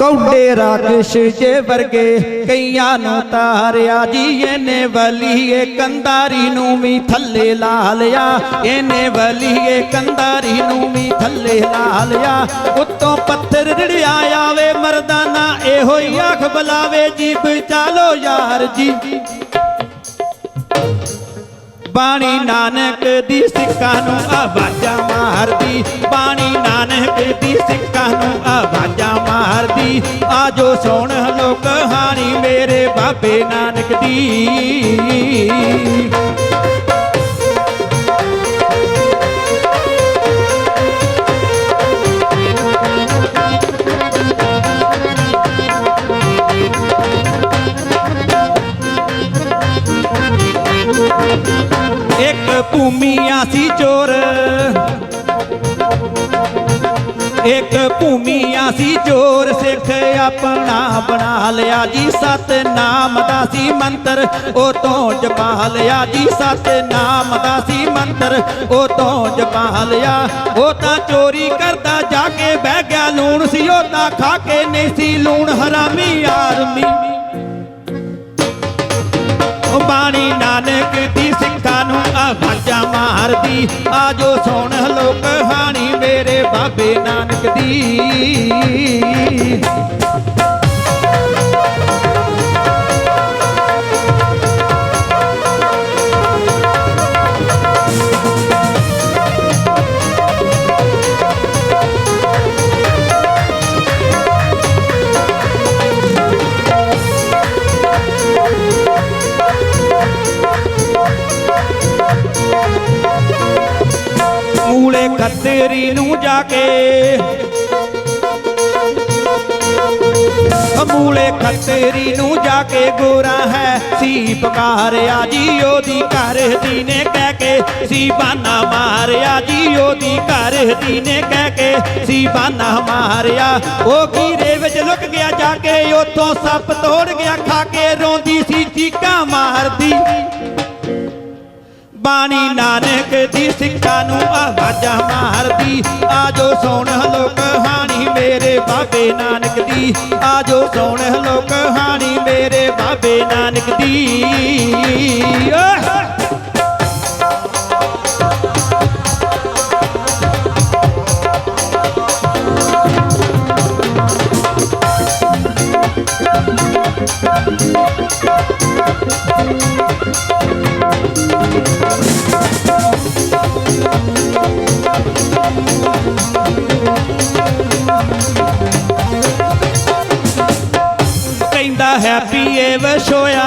ਕੌਡੇ ਰਾਕਸ਼ ਜੇ ਵਰਗੇ ਕਈਆਂ ਨੂੰ ਤਾਰਿਆ ਜੀ, ਇਹਨੇ ਵਲੀਏ ਕੰਦਾਰੀ ਨੂੰ ਵੀ ਥੱਲੇ ਲਾ ਲਿਆ। ਇਹਨੇ ਵਲੀਏ ਕੰਦਾਰੀ ਨੂੰ ਵੀ ਥੱਲੇ ਲਾ ਲਿਆ। ਉੱਤੋਂ ਪੱਥਰ ਰੜਿਆ ਆਵੇ ਮਰਦਾਨਾ ਇਹੋ ਹੀ ਆਖ ਬੁਲਾਵੇ ਜੀ ਬਚਾਲੋ ਯਾਰ ਜੀ। ਬਾਣੀ ਨਾਨਕ ਦੀ ਸਿੱਖਾਂ ਨੂੰ ਆਵਾਜ਼ਾਂ ਮਾਰਦੀ, ਬਾਣੀ ਨਾਨਕ ਦੀ ਸਿੱਖਾਂ ਨੂੰ ਆਵਾਜ਼ਾਂ ਮਾਰਦੀ ਆਜੋ ਸੁਣ ਲੋ ਕਹਾਣੀ ਮੇਰੇ ਬਾਬੇ ਨਾਨਕ ਦੀ। ਇੱਕ ਭੂਮੀ ਆਸੀ ਚੋਰ ਇੱਕ ਭੂਮੀਆ ਸੀ ਚੋਰ ਸਿੱਖ ਆਪਣਾ ਬਣਾ ਲਿਆ ਜੀ ਸਤ ਨਾਮ ਦਾ ਸੀ ਮੰਤਰ, ਉਹ ਤੋਂ ਜਪਾ ਲਿਆ ਜੀ ਸਤ ਨਾਮ ਦਾ ਸੀ ਮੰਤਰ, ਉਹ ਤੋਂ ਜਪਾ ਲਿਆ। ਉਹ ਤਾਂ ਚੋਰੀ ਕਰਦਾ ਜਾ ਕੇ ਬਹਿ ਗਿਆ ਲੂਣ ਸੀ, ਉਹ ਤਾਂ ਖਾ ਕੇ ਨਹੀਂ ਸੀ ਲੂਣ, ਹਰਾਮੀ ਆਦਮੀ। ਉਹ ਬਾਣੀ ਨਾਨਕ ਬਾਬੇ ਮੂਲੇ ਖੱਤਰੀ ਨੂੰ ਜਾ ਕੇ। ਮੂਲੇ ਖੱਤਰੀ ਨੂੰ ਜਾ ਕੇ ਗੋਰਾ ਹੈ। ਸੀ ਪੁਕਾਰਿਆ ਜੀ, ਉਹਦੀ ਘਰ ਦੀ ਨੇ ਕਹਿ ਕੇ। ਸੀ ਬਾਨਾ ਮਾਰਿਆ ਜੀ, ਉਹਦੀ ਘਰ ਦੀ ਨੇ ਕਹਿ ਕੇ। ਸੀ ਬਾਨਾ ਮਾਰਿਆ, ਉਹ ਕੀਰੇ ਵਿੱਚ ਲੁਕ ਗਿਆ ਜਾ ਕੇ। ਉੱਥੋਂ ਸੱਪ ਤੋੜ ਗਿਆ, ਖਾ ਕੇ ਰੋਂਦੀ ਸੀ, ਚੀਕਾਂ ਮਾਰਦੀ। ਬਾਣੀ ਨਾਨਕ ਦੀ ਸਿੱਖਾਂ ਨੂੰ ਆਵਾਜ਼ਾਂ ਮਾਰਦੀ। ਆਜੋ ਸੁਣ ਲੋ ਕਹਾਣੀ ਮੇਰੇ ਬਾਬੇ ਨਾਨਕ ਦੀ। ਆਜੋ ਸੁਣ ਲੋ ਕਹਾਣੀ ਮੇਰੇ ਬਾਬੇ ਨਾਨਕ ਦੀ। ਓਹ! ਕਹਿੰਦਾ ਹੈਪੀ ਏ ਵਸ਼ੋਇਆ।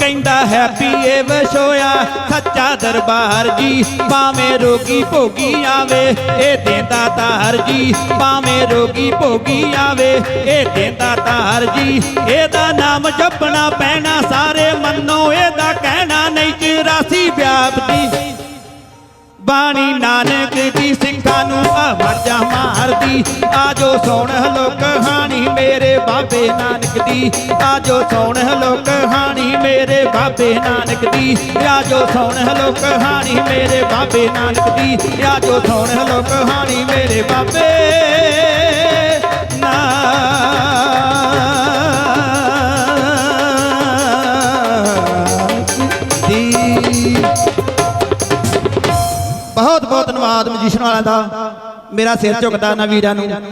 ਕਹਿੰਦਾ, ਹੈਪੀ ਏ ਵਸ਼ੋਇਆ, ਸੱਚਾ ਦਰਬਾਰ ਜੀ, ਭਾਵੇਂ ਰੋਗੀ ਭੋਗੀ ਆਵੇ ਇਹ ਦੇਂਦਾ ਤਾਰ ਜੀ, ਭਾਵੇਂ ਰੋਗੀ ਭੋਗੀ ਆਵੇ ਇਹ ਦੇਂਦਾ ਤਾਰ ਜੀ, ਇਹਦਾ ਨਾਮ ਜਪਣਾ ਪੈਣਾ, ਸਾਰੇ ਮੰਨੋ, ਇਹਦਾ ਕਹਿਣਾ ਨਹੀਂ 84 ਵਿਆਪਦੀ ਬਾਣੀ ਨਾਨਕ ਦੀ ਸਿੱਖਾਂ ਨੂੰ ਆਵਾਜ਼ਾਂ ਮਾਰਦੀ। ਆਜੋ ਸੁਣ ਲੋ ਕਹਾਣੀ ਮੇਰੇ ਬਾਬੇ ਨਾਨਕ ਦੀ। ਆਜੋ ਸੁਣ ਲੋ ਕਹਾਣੀ ਮੇਰੇ ਬਾਬੇ ਨਾਨਕ ਦੀ। ਆਜੋ ਸੁਣ ਲੋ ਕਹਾਣੀ ਮੇਰੇ ਬਾਬੇ ਨਾਨਕ ਦੀ। ਆਜੋ ਸੁਣ ਲੋ ਕਹਾਣੀ ਮੇਰੇ ਬਾਬੇ ਬਹੁਤ ਬਹੁਤ ਧੰਨਵਾਦ ਮਜੀਸ਼ਨ ਵਾਲਿਆਂ ਦਾ। ਮੇਰਾ ਸਿਰ ਝੁਕਦਾ ਨਾ ਵੀਰਾਂ ਨੂੰ।